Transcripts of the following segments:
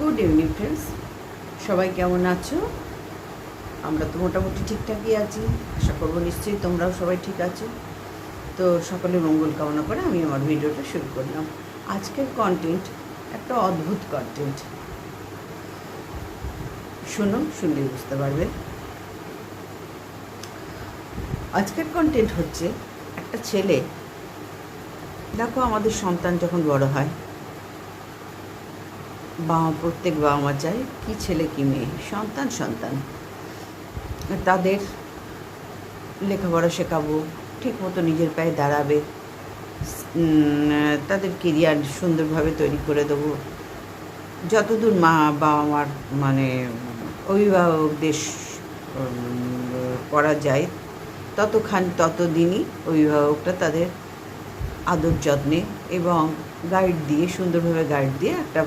Good evening friends সবাই কেমন আছো? আমরা তো মোটামুটি ঠিকঠাকই আছি। আশা করব নিশ্চয়ই তোমরাও সবাই ঠিক আছো। তো সকলে মঙ্গল কামনা করে আমি আমার ভিডিওটা শুরু করলাম। আজকের কন্টেন্ট একটা অদ্ভুত কন্টেন্ট শুনুন শুনলেই বুঝতে পারবে। আজকের কন্টেন্ট হচ্ছে একটা ছেলে। দেখো আমাদের সন্তান যখন বড় হয় বাবা, প্রত্যেক বাবা মা চায় কি ছেলে, কি মেয়ে, সন্তান সন্তান। তাদের লেখাপড়া শেখাবো, ঠিক মতো নিজের পায়ে দাঁড়াবে তাদের কেরিয়ার সুন্দরভাবে তৈরি করে দেবো। যতদূর মা বাবা মার মানে অভিভাবকদের করা যায়, ততখান ততদিনই অভিভাবকরা তাদের আদর যত্নে এবং গাইড দিয়ে, সুন্দরভাবে গাইড দিয়ে একটা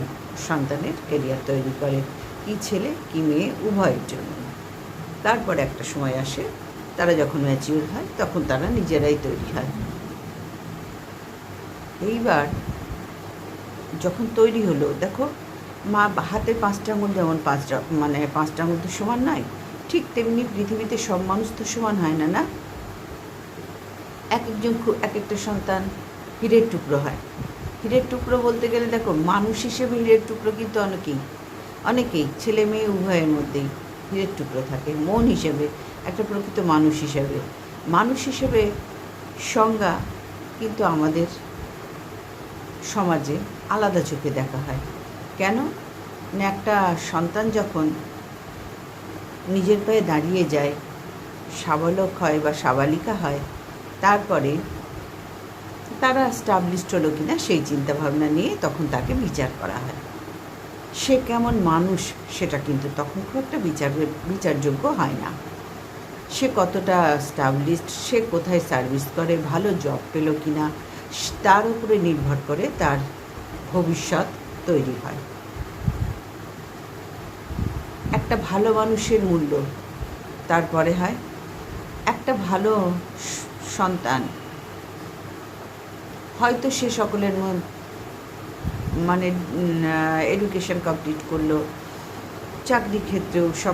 সন্তানের কেরিয়ার তৈরি করে, কি ছেলে, কি মেয়ে, উভয়ের জন্য। তারপর একটা সময় আসে, তারা যখন ম্যাচিউর হয়, তখন তারা নিজেরাই তৈরি হয়। এইবার যখন তৈরি হলো, দেখো, মা হাতের পাঁচটা আঙুল যেমন পাঁচটা মানে পাঁচটা আঙুল তো সমান নয়, ঠিক তেমনি পৃথিবীতে সব মানুষ তো সমান হয় না না? এক একজন খু- এক একটা সন্তান হীরের টুকরো হয়। হীরের টুকরো বলতে গেলে দেখো, মানুষ হিসেবে হীরের টুকরো কিন্তু অনেকেই অনেকেই, ছেলে মেয়ে উভয়ের মধ্যেই হীরের টুকরো থাকে, মন হিসেবে, একটা প্রকৃত মানুষ হিসেবে। মানুষ হিসেবে সংজ্ঞা কিন্তু আমাদের সমাজে আলাদা চোখে দেখা হয়। কেন? না একটা সন্তান যখন নিজের পায়ে দাঁড়িয়ে যায়, সাবালক হয় বা সাবালিকা হয়, তারপরে তারা স্টাবলিশড হলো কিনা সেই চিন্তাভাবনা নিয়ে তখন তাকে বিচার করা হয়। সে কেমন মানুষ সেটা কিন্তু তখন খুব একটা বিচার, বিচারযোগ্য হয় না। সে কতটা স্টাবলিশড সে কোথায় সার্ভিস করে, ভালো জব পেল কিনা, তার উপরে নির্ভর করে তার ভবিষ্যৎ তৈরি হয়। একটা ভালো মানুষের মূল্য, তারপরে হয় একটা ভালো সন্তান। হয়তো সে সকলের মন- এডুকেশন কমপ্লিট করল, চাকরি ক্ষেত্রেও সব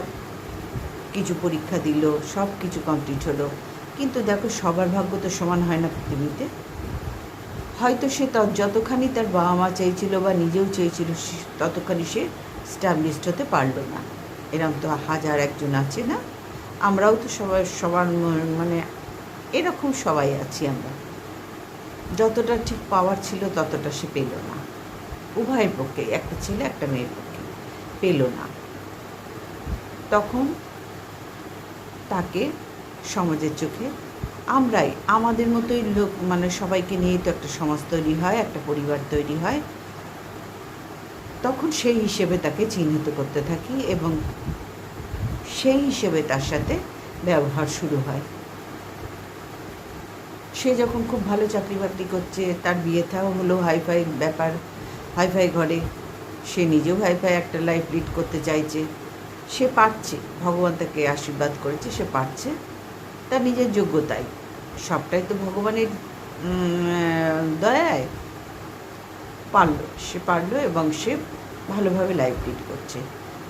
কিছু পরীক্ষা দিল, সব কিছু কমপ্লিট হলো। কিন্তু দেখো, সবার ভাগ্য তো সমান হয় না পৃথিবীতে। হয়তো সে যতখানি তার বাবা মা চেয়েছিল বা নিজেও চেয়েছিল ততখানি সে স্ট্যাবলিশড হতে পারল না। এরকম তো হাজার একজন আছে না? আমরাও তো সবাই, সবার মানে এরকম সবাই আছি আমরা। যতটা ঠিক পাওয়ার ছিল, ততটা সে পেল না। উভয়ের পক্ষে, একটা ছেলে, একটা মেয়ের পক্ষে পেল না। তখন তাকে সমাজের চোখে, আমরাই, আমাদের মতোই লোক মানে সবাইকে নিয়েই তো একটা সমাজ তৈরি হয়, একটা পরিবার তৈরি হয়। তখন সেই হিসেবে তাকে চিহ্নিত করতে থাকি এবং সেই হিসেবে তার সাথে ব্যবহার শুরু হয়। সে যখন খুব ভালো চাকরি বাকরি করছে, তার বিয়ে থাও হলো হাইফাই ব্যাপার, হাইফাই ঘরে। সে নিজেও হাইফাই একটা লাইফ লিড করতে চাইছে। সে পারছে, ভগবান তাকে আশীর্বাদ করেছে, সে পারছে। তার নিজের যোগ্যতাই। সবটাই তো ভগবানের দয়ায়। পারল, সে পারল এবং সে ভালোভাবে লাইফ লিড করছে।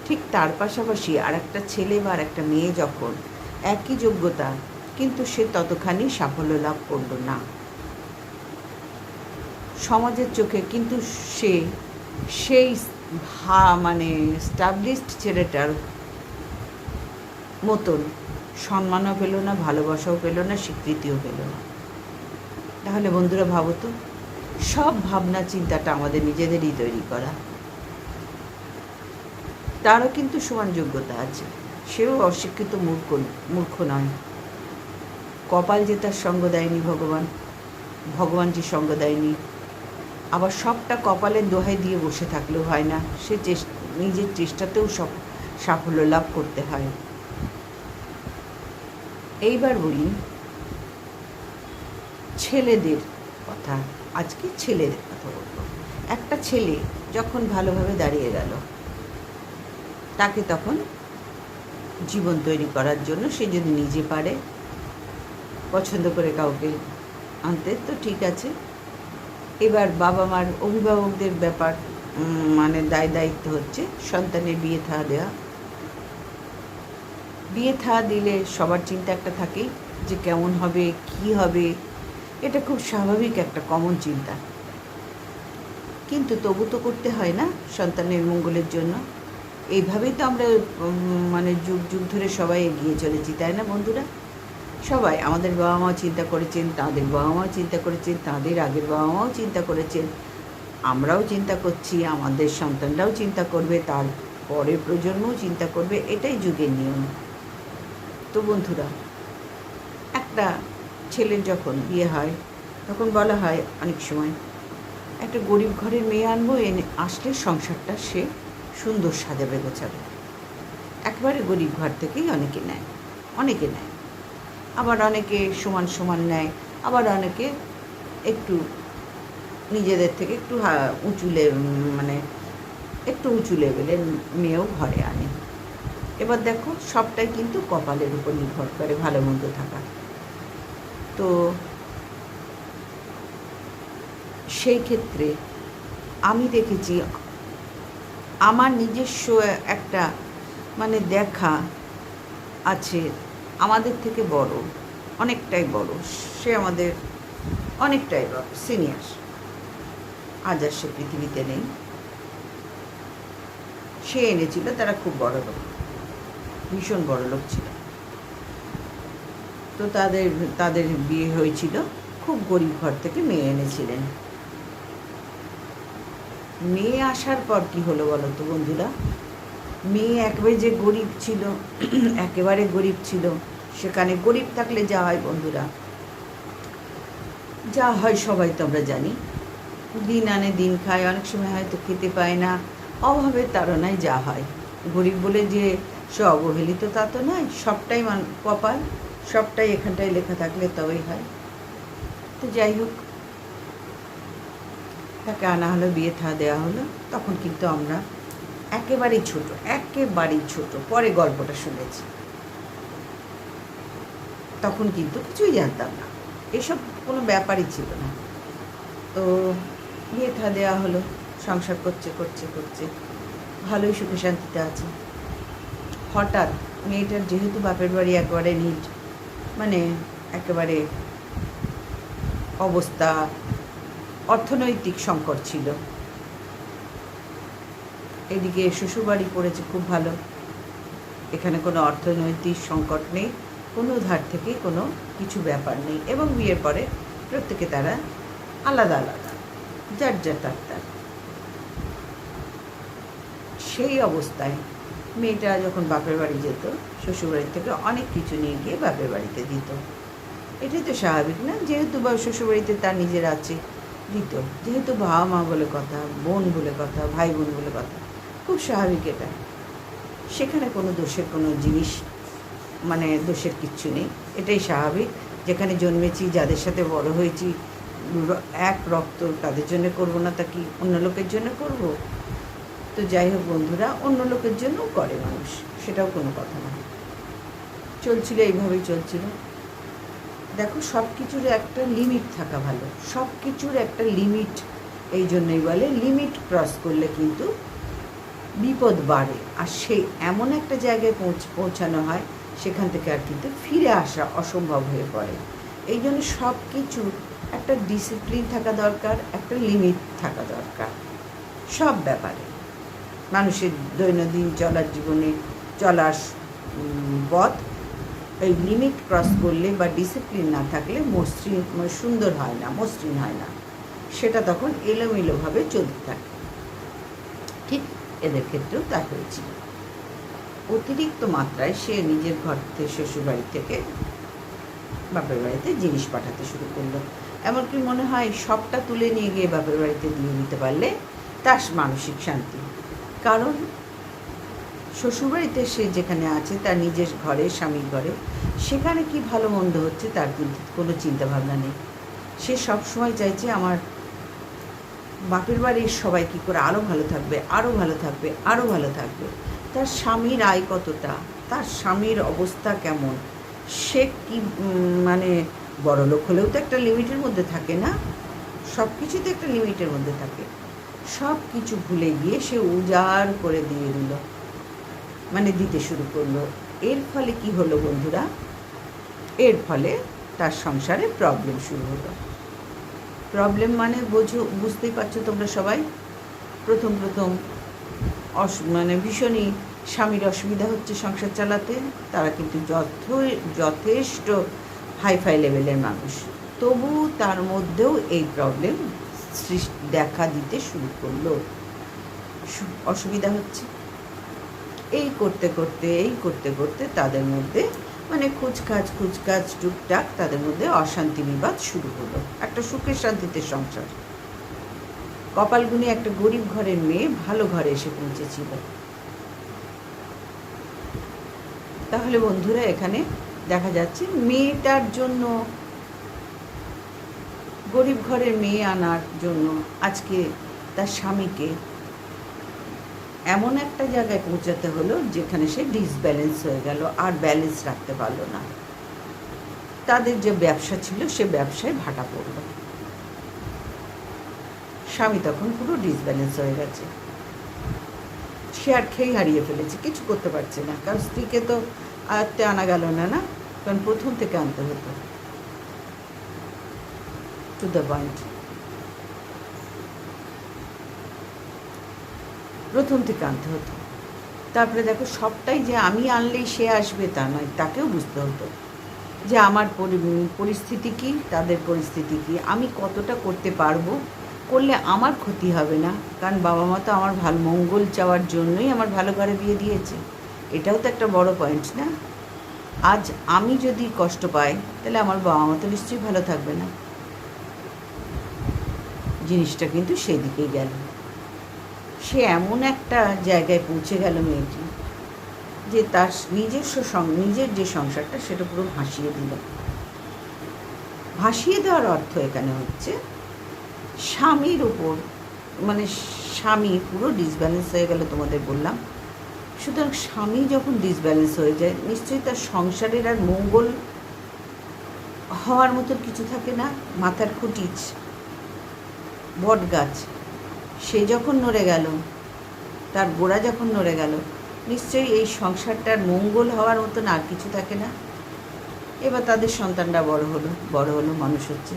ঠিক তার পাশাপাশি আর একটা ছেলে বা আর একটা মেয়ে যখন একই যোগ্যতা কিন্তু সে ততখানি সাফল্য লাভ করল না। সমাজের চোখে কিন্তু সে সেই ভা মানে স্টাবলিশড ছেলেটার মতন সম্মানও পেল না, ভালোবাসাও পেল না, স্বীকৃতিও পেল না। তাহলে বন্ধুরা ভাবো তো, সব ভাবনা চিন্তাটা আমাদের নিজেদেরই তৈরি করা। তারও কিন্তু সমান যোগ্যতা আছে। সেও অশিক্ষিত মূর্খ মূর্খ নয়। কপাল যে তার সঙ্গ দেয়নি ভগবান ভগবান যে সঙ্গ দেয়নি। আবার সবটা কপালের দোহাই দিয়ে বসে থাকলেও হয় না, সে চেস- নিজের চেষ্টাতেও সব সাফল্য লাভ করতে হয়। এইবার বলি, ছেলেদের কথা, আজকে ছেলেদের কথা বলব। একটা ছেলে যখন ভালোভাবে দাঁড়িয়ে গেল, তাকে তখন জীবন তৈরি করার জন্য সে যদি নিজে পারে পছন্দ করে কাউকে আনতে, তো ঠিক আছে। এবার বাবা মার অভিভাবকদের ব্যাপার মানে দায় দায়িত্ব হচ্ছে, সন্তানের বিয়ে থা দেওয়া বিয়ে থা দিলে সবার চিন্তা একটা থাকেই, যে কেমন হবে, কি হবে, এটা খুব স্বাভাবিক একটা কমন চিন্তা। কিন্তু তবু তো করতে হয় না সন্তানের মঙ্গলের জন্য। এইভাবেই তো আমরা মানে যুগ যুগ ধরে সবাই এগিয়ে চলেছি, তাই না বন্ধুরা? সবাই আমাদের বাবা মাও চিন্তা করেছেন, তাদের বাবা মাও চিন্তা করেছেন, তাদের আগের বাবা মাও চিন্তা করেছেন। আমরাও চিন্তা করছি, আমাদের সন্তানরাও চিন্তা করবে, তার পরের প্রজন্মও চিন্তা করবে, এটাই যুগের নিয়ম। তো বন্ধুরা, একটা ছেলের যখন বিয়ে হয়, তখন বলা হয় অনেক সময়, একটা গরিব ঘরের মেয়ে আনব, এনে আসলে সংসারটা সে সুন্দর সাজাবে, গোছাবে। একেবারে গরিব ঘর থেকেই অনেকে নেয় অনেকে নেয়। আবার অনেকে সমান সমান নেয়, আবার অনেকে একটু নিজেদের থেকে একটু উঁচু মানে একটু উঁচু লেভেলের মেয়েও ঘরে আনে। এবার দেখো সবটাই কিন্তু কপালের উপর নির্ভর করে ভালো মন্দ থাকা। তো সেই ক্ষেত্রে আমি দেখেছি আমার নিজস্ব একটা মানে দেখা আছে আমাদের থেকে বড়, অনেকটাই বড়। সে আমাদের অনেকটাই সিনিয়র আজ আর সে পৃথিবীতে নেই। সে এনেছিল, তারা খুব বড় লোক। ভীষণ বড় লোক ছিল। তো তাদের তাদের বিয়ে হয়েছিল। খুব গরিব ঘর থেকে মেয়ে এনেছিলেন। মেয়ে আসার পর কি হলো বলো তো বন্ধুরা? মেয়ে একেবারে যে গরিব ছিল, একেবারে গরিব ছিল, সেখানে গরিব থাকলে যা হয় বন্ধুরা। যা হয় সবাই তো আমরা জানি। দিন আনে দিন খায়, অনেক সময় হয়তো খেতে পায় না, অভাবের তাড়নায় যা হয়। গরিব বলে যে সে অবহেলিত তা তো নয়, সবটাই মান, কপাল, সবটাই এখানটায় লেখা থাকলে তবেই হয়। তো যাই হোক, তাকে আনা হলো, বিয়ে থা দেওয়া হলো, তখন কিন্তু আমরা একেবারেই ছোট একেবারেই ছোট। পরে গল্পটা শুনেছি। তখন কিন্তু কিছুই জানতাম না। এসব কোনো ব্যাপারই ছিল না। তো বিয়ে থা দেওয়া হলো, সংসার করছে করছে করছে। ভালোই সুখে শান্তিতে আছে। হঠাৎ মেয়েটার যেহেতু বাপের বাড়ি একেবারে নিট মানে একেবারে অবস্থা, অর্থনৈতিক সংকট ছিল। এদিকে শ্বশুরবাড়ি পড়েছে খুব ভালো। এখানে কোনো অর্থনৈতিক সংকট নেই, কোনো ধার থেকে কোনো কিছু ব্যাপার নেই এবং বিয়ের পরে প্রত্যেকে তারা আলাদা আলাদা, যার যার তার তার। সেই অবস্থায় মেয়েটা যখন বাপের বাড়ি যেত শ্বশুরবাড়ি থেকে অনেক কিছু নিয়ে গিয়ে বাপের বাড়িতে দিত। এটাই তো স্বাভাবিক না? যেহেতু বা শ্বশুরবাড়িতে তার নিজের আছে, দিত। যেহেতু বাবা মা বলে কথা, বোন বলে কথা ভাই বোন বলে কথা খুব স্বাভাবিক এটা। সেখানে কোনো দোষের কোনো জিনিস মানে দোষের কিচ্ছু নেই। এটাই স্বাভাবিক। যেখানে জন্মেছি, যাদের সাথে বড় হয়েছি এক রক্ত তাদের জন্য করব না তা কি অন্য লোকের জন্য করব? তো যাই হোক বন্ধুরা, অন্য লোকের জন্যও করে মানুষ, সেটাও কোনো কথা না। চলছিল এইভাবেই চলছিল। দেখো সব কিছুর একটা লিমিট থাকা ভালো। সব কিছুর একটা লিমিট এই জন্যই বলে লিমিট ক্রস করলে কিন্তু বিপদ বাড়ে আর সেই এমন একটা জায়গায় পৌঁছ, পৌঁছানো হয় সেখান থেকে আর কিন্তু ফিরে আসা অসম্ভব হয়ে পড়ে। এই জন্য সব কিছু একটা ডিসিপ্লিন থাকা দরকার, একটা লিমিট থাকা দরকার। সব ব্যাপারে। মানুষের দৈনন্দিন চলার জীবনে চলার পথ, এই লিমিট ক্রস করলে বা ডিসিপ্লিন না থাকলে মসৃণ, সুন্দর হয় না, মসৃণ হয় না। সেটা তখন এলোমেলোভাবে চলতে থাকে। এদের ক্ষেত্রেও তা হয়েছিল। অতিরিক্ত মাত্রায় সে নিজের ঘর থেকে শ্বশুরবাড়ি থেকে বাপের বাড়িতে জিনিস পাঠাতে শুরু করল। এমনকি মনে হয় সবটা তুলে নিয়ে গিয়ে বাপের বাড়িতে দিয়ে দিতে পারলে তার মানসিক শান্তি। কারণ শ্বশুরবাড়িতে সে যেখানে আছে, তার নিজের ঘরে, স্বামীর ঘরে, সেখানে কি ভালো মন্দ হচ্ছে তার কিন্তু কোনো চিন্তা ভাবনা নেই। সে সবসময় চাইছে আমার বাপের বাড়ির সবাই কী করে? আরও ভালো থাকবে আরও ভালো থাকবে আরও ভালো থাকবে। তার স্বামীর আয় কতটা? তার স্বামীর অবস্থা কেমন? সে কি মানে বড় লোক হলেও তো একটা লিমিটের মধ্যে থাকে না? সব কিছুতে একটা লিমিটের মধ্যে থাকে। সব কিছু ভুলে গিয়ে সে উজাড় করে দিয়ে দিল। মানে দিতে শুরু করল। এর ফলে কি হলো বন্ধুরা? এর ফলে তার সংসারে প্রবলেম শুরু হলো। প্রবলেম মানে বোঝো, বুঝতেই পারছ তোমরা সবাই? প্রথম প্রথম অস মানে ভীষণই স্বামীর অসুবিধা হচ্ছে সংসার চালাতে, তারা কিন্তু যথ, যথেষ্ট হাইফাই লেভেলের মানুষ। তবু তার মধ্যেও এই প্রবলেম সৃষ্টি দেখা দিতে শুরু করল। অসুবিধা হচ্ছে। এই করতে করতে, এই করতে করতে তাদের মধ্যে মানে খুচকাজ খুচকাজ টুকটাক তাদের মধ্যে অশান্তি বিবাদ শুরু হলো। একটা সুখের শান্তিতে সংসার। কপালগুনি একটা গরিব ঘরের মেয়ে ভালো ঘরে এসে পৌঁছেছিল। তাহলে বন্ধুরা, এখানে দেখা যাচ্ছে মেয়েটার জন্য, গরিব ঘরের মেয়ে আনার জন্য আজকে তার স্বামীকে এমন একটা জায়গায় পৌঁছাতে হলো যেখানে সে ডিসব্যালেন্স হয়ে গেল, আর ব্যালেন্স রাখতে পারল না। তাদের যে ব্যবসা ছিল, সে ব্যবসায় ভাটা পড়ল। স্বামী তখন পুরো ডিসব্যালেন্স হয়ে গেছে। সে আর খেয়ে হারিয়ে ফেলেছে, কিছু করতে পারছে না। কারণ স্ত্রীকে তো আয়ত্তে আনা গেল না না? কারণ প্রথম থেকে আনতে হতো। টু দ্য পয়েন্ট প্রথম থেকে আনতে হতো। তারপরে দেখো, সবটাই যে আমি আনলেই সে আসবে তা নয়, তাকেও বুঝতে হতো যে আমার পরি- পরিস্থিতি কি, তাদের পরিস্থিতি কি, আমি কতটা করতে পারব, করলে আমার ক্ষতি হবে না, কারণ বাবা মা তো আমার ভালো, মঙ্গল চাওয়ার জন্যই আমার ভালো ঘরে বিয়ে দিয়েছে। এটাও তো একটা বড় পয়েন্ট না? আজ আমি যদি কষ্ট পাই, তাহলে আমার বাবা মা তো নিশ্চয়ই ভালো থাকবে না। জিনিসটা কিন্তু সেদিকেই গেল। সে এমন একটা জায়গায় পৌঁছে গেল মেয়েটি, যে তার নিজস্ব নিজের যে সংসারটা সেটা পুরো ভাসিয়ে দিল। ভাসিয়ে দেওয়ার অর্থ এখানে হচ্ছে, স্বামীর উপর মানে স্বামী পুরো ডিসব্যালেন্স হয়ে গেল তোমাদের বললাম। সুতরাং স্বামী যখন ডিসব্যালেন্স হয়ে যায়, নিশ্চয়ই তার সংসারের আর মঙ্গল হওয়ার মতো কিছু থাকে না। মাথার খুঁটিচ বট গাছ সে যখন নড়ে গেল, তার গোড়া যখন নড়ে গেল, নিশ্চয়ই এই সংসারটার মঙ্গল হওয়ার মতন আর কিছু থাকে না। এবার তাদের সন্তানরা বড় হলো বড় হলো মানুষ হচ্ছে।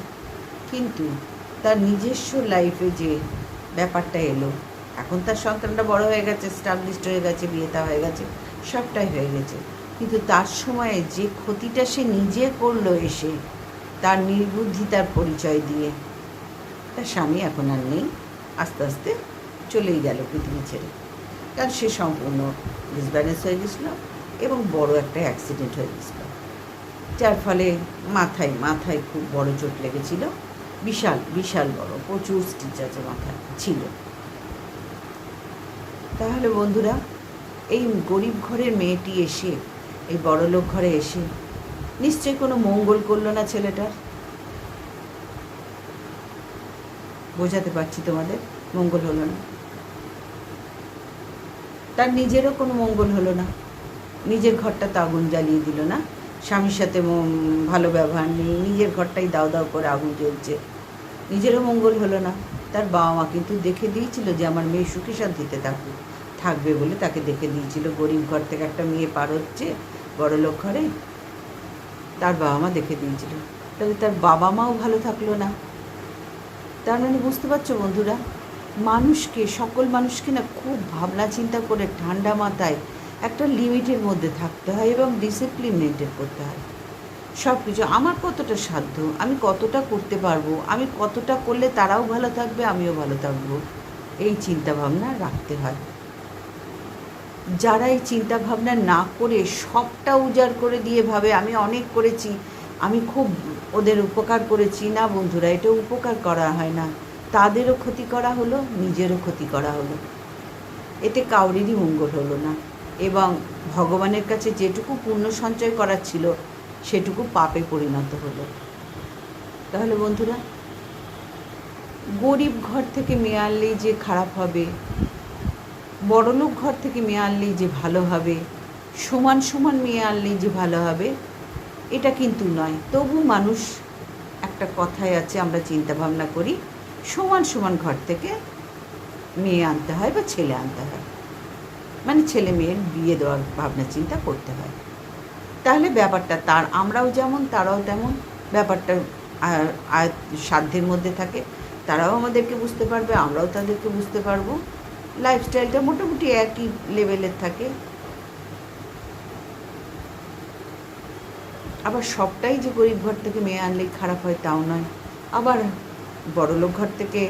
কিন্তু তার নিজস্ব লাইফে যে ব্যাপারটা এলো, এখন তার সন্তানটা বড় হয়ে গেছে স্টাবলিশড হয়ে গেছে বিয়েটা হয়ে গেছে, সবটাই হয়ে গেছে। কিন্তু তার সময়ে যে ক্ষতিটা সে নিজে করল এসে, তার নির্বুদ্ধিতার পরিচয় দিয়ে, তার স্বামী এখন আর নেই। আস্তে আস্তে চলেই গেল পৃথিবী ছেড়ে। কারণ সে সম্পূর্ণ ডিসব্যালেন্স হয়ে গেছিল এবং বড় একটা অ্যাক্সিডেন্ট হয়ে গেছিল। যার ফলে মাথায় মাথায় খুব বড় চোট লেগেছিল। বিশাল বিশাল বড়, প্রচুর স্টিচ আছে মাথায়, ছিল। তাহলে বন্ধুরা, এই গরিব ঘরের মেয়েটি এসে, এই বড়লোক ঘরে এসে নিশ্চয়ই কোনো মঙ্গল করল না ছেলেটার। বোঝাতে পারছি তোমাদের, মঙ্গল হলো না। তার নিজেরও কোনো মঙ্গল হলো না। নিজের ঘরটা তো আগুন জ্বালিয়ে দিল না। স্বামীর সাথে ভালো ব্যবহার নেই, নিজের ঘরটাই দাও দাও করে আগুন জ্বলছে। নিজেরও মঙ্গল হলো না। তার বাবা মা কিন্তু দেখে দিয়েছিল যে আমার মেয়ে সুখী শান্তিতে থাকুক, থাকবে বলে তাকে দেখে দিয়েছিল। গরিব ঘর থেকে একটা মেয়ে পার হচ্ছে বড় লোক ঘরে। তার বাবা মা দেখে দিয়েছিল। তাহলে তার বাবা মাও ভালো থাকল না। তার মানে বুঝতে পারছ বন্ধুরা? মানুষকে, সকল মানুষকে না খুব ভাবনা চিন্তা করে ঠান্ডা মাথায় একটা লিমিটের মধ্যে থাকতে হয় এবং ডিসিপ্লিন মেনটেন করতে হয়। সব কিছু আমার কতটা সাধ্য? আমি কতটা করতে পারব? আমি কতটা করলে তারাও ভালো থাকবে, আমিও ভালো থাকব? এই চিন্তা ভাবনা রাখতে হয়। যারা এই চিন্তা ভাবনা না করে সবটা উজাড় করে দিয়ে ভাবে, আমি অনেক করেছি, আমি খুব ওদের উপকার করেছি না বন্ধুরা এটা উপকার করা হয় না। তাদেরও ক্ষতি করা হলো, নিজেরও ক্ষতি করা হলো। এতে কাউরেরই মঙ্গল হলো না। এবং ভগবানের কাছে যেটুকু পুণ্য সঞ্চয় করার ছিল, সেটুকু পাপে পরিণত হলো। তাহলে বন্ধুরা, গরিব ঘর থেকে মেয়ে আনলেই যে খারাপ হবে, বড়লোক ঘর থেকে মেয়ে আনলেই যে ভালো হবে, সমান সমান মেয়ে আনলেই যে ভালো হবে এটা কিন্তু নয়। তবু মানুষ একটা কথাই আছে, আমরা চিন্তা ভাবনা করি, সমান সমান ঘর থেকে মেয়ে আনতে হয় বা ছেলে আনতে হয়। মানে ছেলে মেয়ের বিয়ে দেওয়ার ভাবনা, চিন্তা করতে হয়। তাহলে ব্যাপারটা তার, আমরাও যেমন, তারাও তেমন। ব্যাপারটা সাধ্যের মধ্যে থাকে। তারাও আমাদেরকে বুঝতে পারবে, আমরাও তাদেরকে বুঝতে পারব। লাইফস্টাইলটা মোটামুটি একই লেভেলের থাকে। আবার সবটাই যে গরিব ঘর থেকে মেয়ে আনলেই খারাপ হয় তাও নয়। আবার বড়লোক ঘর থেকে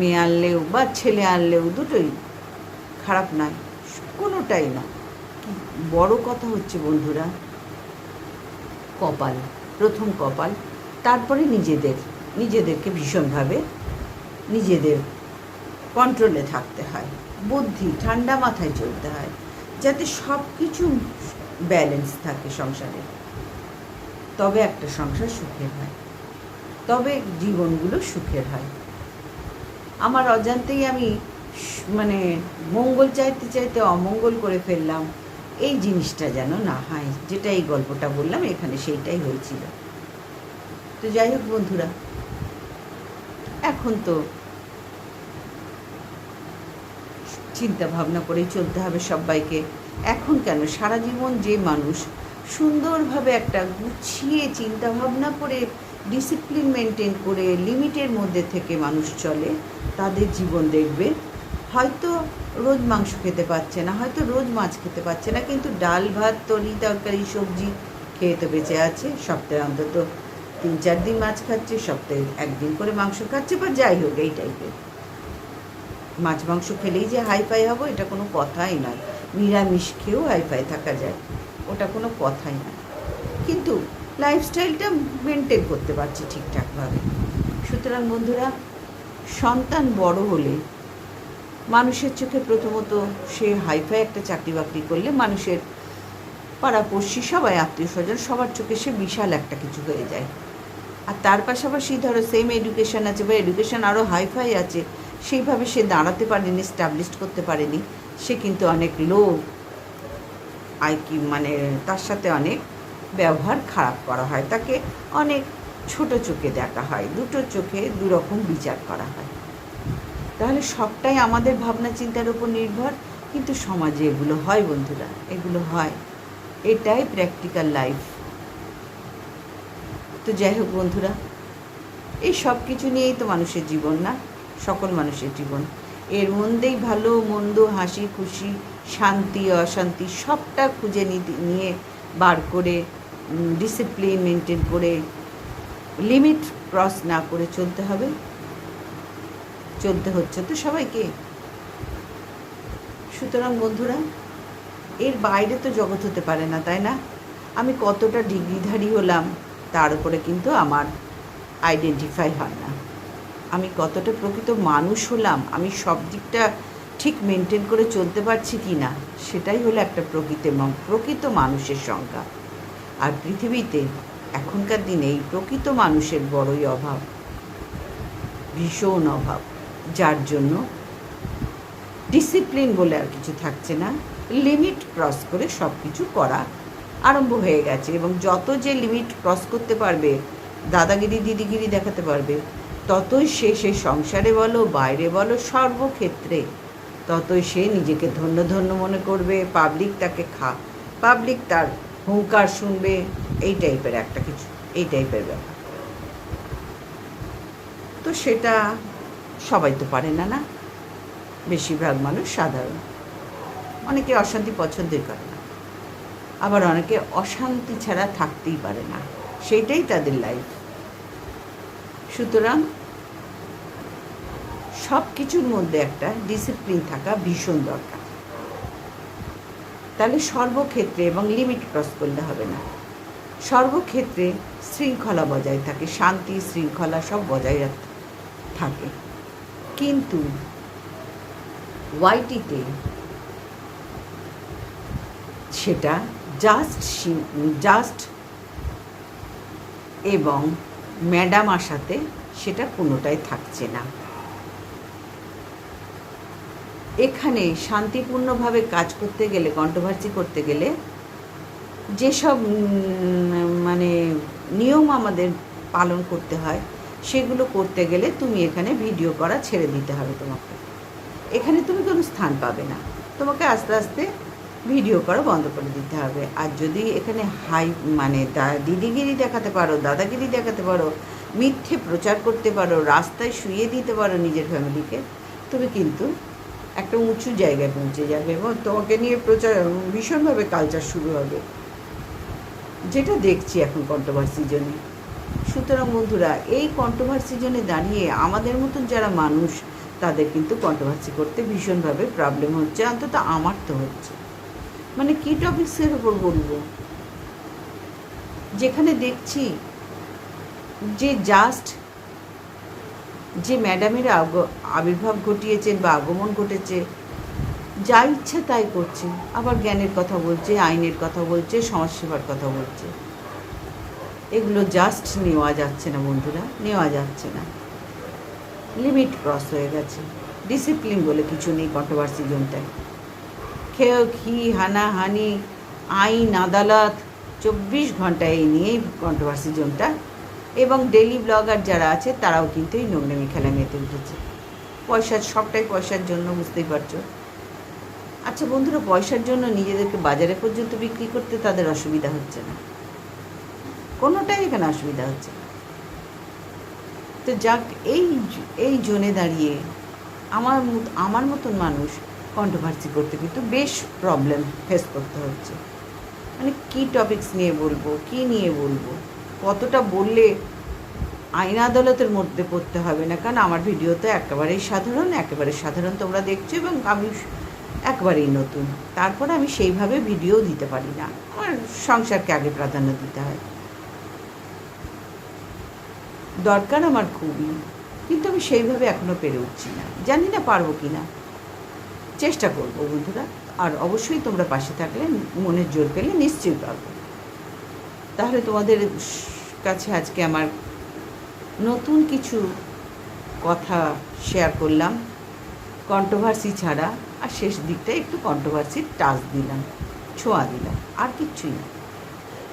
মেয়ে আনলেও বা ছেলে আনলেও দুটোই খারাপ নয়, কোনোটাই না বড় কথা হচ্ছে বন্ধুরা, কপাল, প্রথম কপাল, তারপরে নিজেদের, নিজেদেরকে ভীষণভাবে নিজেদের কন্ট্রোলে থাকতে হয়, বুদ্ধি, ঠান্ডা মাথায় চলতে হয়, যাতে সব কিছু ব্যালেন্স থাকে সংসারে। তবে একটা সংসার সুখের হয়। তবে জীবনগুলো সুখের হয়। আমার অজান্তেই আমি মানে মঙ্গল চাইতে চাইতে অমঙ্গল করে ফেললাম। এই জিনিসটা যেন না হয় যেটা এই গল্পটা বললাম, এখানে সেইটাই হয়েছিল। তো যাই হোক বন্ধুরা, এখন তো চিন্তা ভাবনা করেই চলতে হবে সবাইকে। এখন কেন? সারা জীবন যে মানুষ সুন্দরভাবে একটা গুছিয়ে চিন্তা ভাবনা করে ডিসিপ্লিন মেনটেন করে লিমিটের মধ্যে থেকে মানুষ চলে, তাদের জীবন দেখবে। হয়তো রোজ মাংস খেতে পারছে না, হয়তো রোজ মাছ খেতে পারছে না, কিন্তু ডাল, ভাত, তরি, তরকারি, সবজি খেয়ে তো বেঁচে আছে। সপ্তাহে অন্তত তিন, চার দিন মাছ খাচ্ছে, সপ্তাহে একদিন করে মাংস খাচ্ছে বা যাই হোক, এই টাইপের মাছ, মাংস খেলেই যে হাইফাই হব, এটা কোনো কথাই নয়। নিরামিষ খেয়েও হাইফাই থাকা যায়। ওটা কোনো কথাই না। কিন্তু লাইফস্টাইলটা মেনটেন করতে পারছি ঠিকঠাকভাবে। সুতরাং বন্ধুরা, সন্তান বড় হলে মানুষের চোখে প্রথমত সে হাইফাই একটা চাকরি বাকরি করলে মানুষের পাড়াপড়শি, সবাই আত্মীয় স্বজন সবার চোখে সে বিশাল একটা কিছু হয়ে যায়। আর তার পাশাপাশি ধরো সেম এডুকেশন আছে বা এডুকেশন আরও হাইফাই আছে, সেইভাবে সে দাঁড়াতে পারেনি স্টাবলিশ করতে পারেনি, সে কিন্তু অনেক লোভ আই কি মানে তার সাথে অনেক ব্যবহার খারাপ করা হয়। তাকে অনেক ছোট চোখে দেখা হয়, দুটো চোখে দুরকম বিচার করা হয়। তাহলে সবটাই আমাদের ভাবনা চিন্তার উপর নির্ভর, কিন্তু সমাজে এগুলো হয় বন্ধুরা, এগুলো হয়। এটাই প্র্যাকটিক্যাল লাইফ তো যাই হোক বন্ধুরা, এই সব কিছু নিয়েই তো মানুষের জীবন না, সকল মানুষের জীবন। এর মধ্যেই ভালো, মন্দ, হাসি, খুশি শান্তি, অশান্তি সবটা খুঁজে নিয়ে বার করে ডিসিপ্লিন মেনটেন করে লিমিট ক্রস না করে চলতে হবে। চলতে হচ্ছে তো সবাইকে। সুতরাং বন্ধুরা, এর বাইরে তো জগৎ হতে পারে না, তাই না? আমি কতটা ডিগ্রিধারী হলাম, তার উপরে কিন্তু আমার আইডেন্টিফাই হয় না। আমি কতটা প্রকৃত মানুষ হলাম, আমি সব দিকটা ঠিক মেনটেন করে চলতে পারছি কি না সেটাই হলো একটা প্রকৃত প্রকৃত মানুষের সংখ্যা। আর পৃথিবীতে এখনকার দিনে এই প্রকৃত মানুষের বড়ই অভাব, ভীষণ অভাব। যার জন্য ডিসিপ্লিন বলে আর কিছু থাকছে না লিমিট ক্রস করে সব কিছু করা আরম্ভ হয়ে গেছে এবং যত যে লিমিট ক্রস করতে পারবে, দাদাগিরি, দিদিগিরি দেখাতে পারবে, ততই সে সে সংসারে বলো, বাইরে বলো, সর্বক্ষেত্রে ততই সে নিজেকে ধন্য ধন্য মনে করবে পাবলিক তাকে খা পাবলিক তার হুঙ্কার শুনবে, এই টাইপের একটা কিছু, এই টাইপের ব্যাপার। তো সেটা সবাই তো পারে না না? বেশিরভাগ মানুষ সাধারণ। অনেকে অশান্তি পছন্দের করে না। আবার অনেকে অশান্তি ছাড়া থাকতেই পারে না। সেইটাই তাদের লাইফ সুতরাং সব কিছুর মধ্যে একটা ডিসিপ্লিন থাকা ভীষণ দরকার। তাহলে সর্বক্ষেত্রে এবং লিমিট ক্রস করলে হবে না। সর্বক্ষেত্রে শৃঙ্খলা বজায় থাকে, শান্তি, শৃঙ্খলা সব বজায় থাকে। কিন্তু ওয়াইটিতে সেটা জাস্ট জাস্ট এবং ম্যাডাম আসাতে সেটা কোনোটাই থাকছে না। এখানে শান্তিপূর্ণভাবে কাজ করতে গেলে কন্ট্রোভার্সি করতে গেলে যেসব মানে নিয়ম আমাদের পালন করতে হয়, সেগুলো করতে গেলে তুমি এখানে ভিডিও করা ছেড়ে দিতে হবে তোমাকে। এখানে তুমি কোনো স্থান পাবে না। তোমাকে আস্তে আস্তে ভিডিও করা বন্ধ করে দিতে হবে। আর যদি এখানে হাই মানে দিদিগিরি দেখাতে পারো, দাদাগিরি দেখাতে পারো, মিথ্যে প্রচার করতে পারো, রাস্তায় শুয়ে দিতে পারো নিজের ফ্যামিলিকে তুমি কিন্তু একটা উঁচু জায়গায় পৌঁছে যাবে এবং তোমাকে নিয়ে প্রচার, ভীষণভাবে কালচার শুরু হবে। যেটা দেখছি এখন কন্ট্রোভার্সি জন্য সুতরাং বন্ধুরা, এই কন্ট্রোভার্সি জন্য দাঁড়িয়ে আমাদের মতন যারা মানুষ, তাদের কিন্তু কন্ট্রোভার্সি করতে ভীষণভাবে প্রবলেম হচ্ছে, অন্তত আমার তো হচ্ছে। মানে কী টপিক্সের উপর বলব? যেখানে দেখছি যে জাস্ট যে ম্যাডামের আবির্ভাব ঘটিয়েছেন বা আগমন ঘটেছে, যা ইচ্ছে তাই করছে। আবার জ্ঞানের কথা বলছে, আইনের কথা বলছে, সমাজসেবার কথা বলছে। এগুলো জাস্ট নেওয়া যাচ্ছে না বন্ধুরা, নেওয়া যাচ্ছে না। লিমিট ক্রস হয়ে গেছে। ডিসিপ্লিন বলে কিছু নেই কন্ট্রোভার্সি জোনটায়। খেয়ে খি হানাহানি আইন, আদালত, চব্বিশ ঘণ্টা এই নিয়েই কন্ট্রোভার্সি জোনটা এবং ডেলি ব্লগার যারা আছে, তারাও কিন্তু এই নোংরামি খেলা মেতে উঠেছে। পয়সার, সবটাই পয়সার জন্য, বুঝতেই পারছ? আচ্ছা বন্ধুরা, পয়সার জন্য নিজেদেরকে বাজারে পর্যন্ত বিক্রি করতে তাদের অসুবিধা হচ্ছে না। কোনোটাই এখানে অসুবিধা হচ্ছে। তো যাক, এই এই জোনে দাঁড়িয়ে আমার আমার মতন মানুষ কন্ট্রোভার্সি করতে কিন্তু বেশ প্রবলেম ফেস করতে হচ্ছে। মানে কী টপিকস নিয়ে বলব, কী নিয়ে বলব? কতটা বললে আইন আদালতের মধ্যে পড়তে হবে না? কারণ আমার ভিডিও তো একেবারেই সাধারণ, একেবারে সাধারণ তোমরা দেখছ এবং আমি একবারেই নতুন। তারপরে আমি সেইভাবে ভিডিও দিতে পারি না। আমার সংসারকে আগে প্রাধান্য দিতে হয়। দরকার আমার খুবই, কিন্তু আমি সেইভাবে এখনও পেরে উঠছি না। জানি না পারব কি না চেষ্টা করব বন্ধুরা। আর অবশ্যই তোমরা পাশে থাকলে মনের জোর পেলে নিশ্চয়ই পারব। তাহলে তোমাদের কাছে আজকে আমার নতুন কিছু কথা শেয়ার করলাম। কন্ট্রোভার্সি ছাড়া আর শেষ দিকটা একটু কন্ট্রোভার্সির টাচ দিলাম, ছোঁয়া দিলাম, আর কিচ্ছুই না।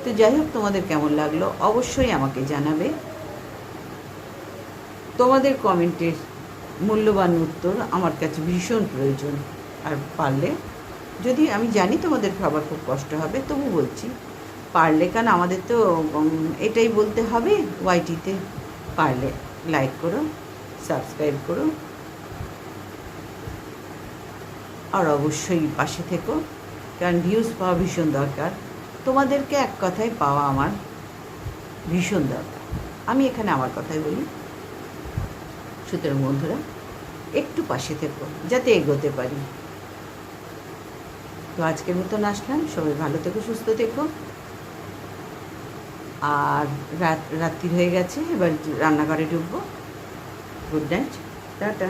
তো যাই হোক, তোমাদের কেমন লাগল অবশ্যই আমাকে জানাবে। তোমাদের কমেন্টের মূল্যবান উত্তর আমার কাছে ভীষণ প্রয়োজন। আর পারলে, যদি আমি জানি তোমাদের খাবার খুব কষ্ট হবে, তবু বলছি পারলে, কারণ আমাদের তো এটাই বলতে হবে, ওয়াইটিতে পারলে লাইক করো, সাবস্ক্রাইব করো। আর অবশ্যই পাশে থেকো, কারণ ভিউজ পাওয়া ভীষণ দরকার। তোমাদেরকে এক কথায় পাওয়া আমার ভীষণ দরকার। আমি এখানে আমার কথাই বলি। সুতরাং বন্ধুরা, একটু পাশে থেকো, যাতে এগোতে পারি। তো আজকের মতন আসলাম। সবাই ভালো থেকো, সুস্থ থেকো। আর রাত রাত্রি হয়ে গেছে এবার রান্নাঘরে ঢুকবো। Good night tata.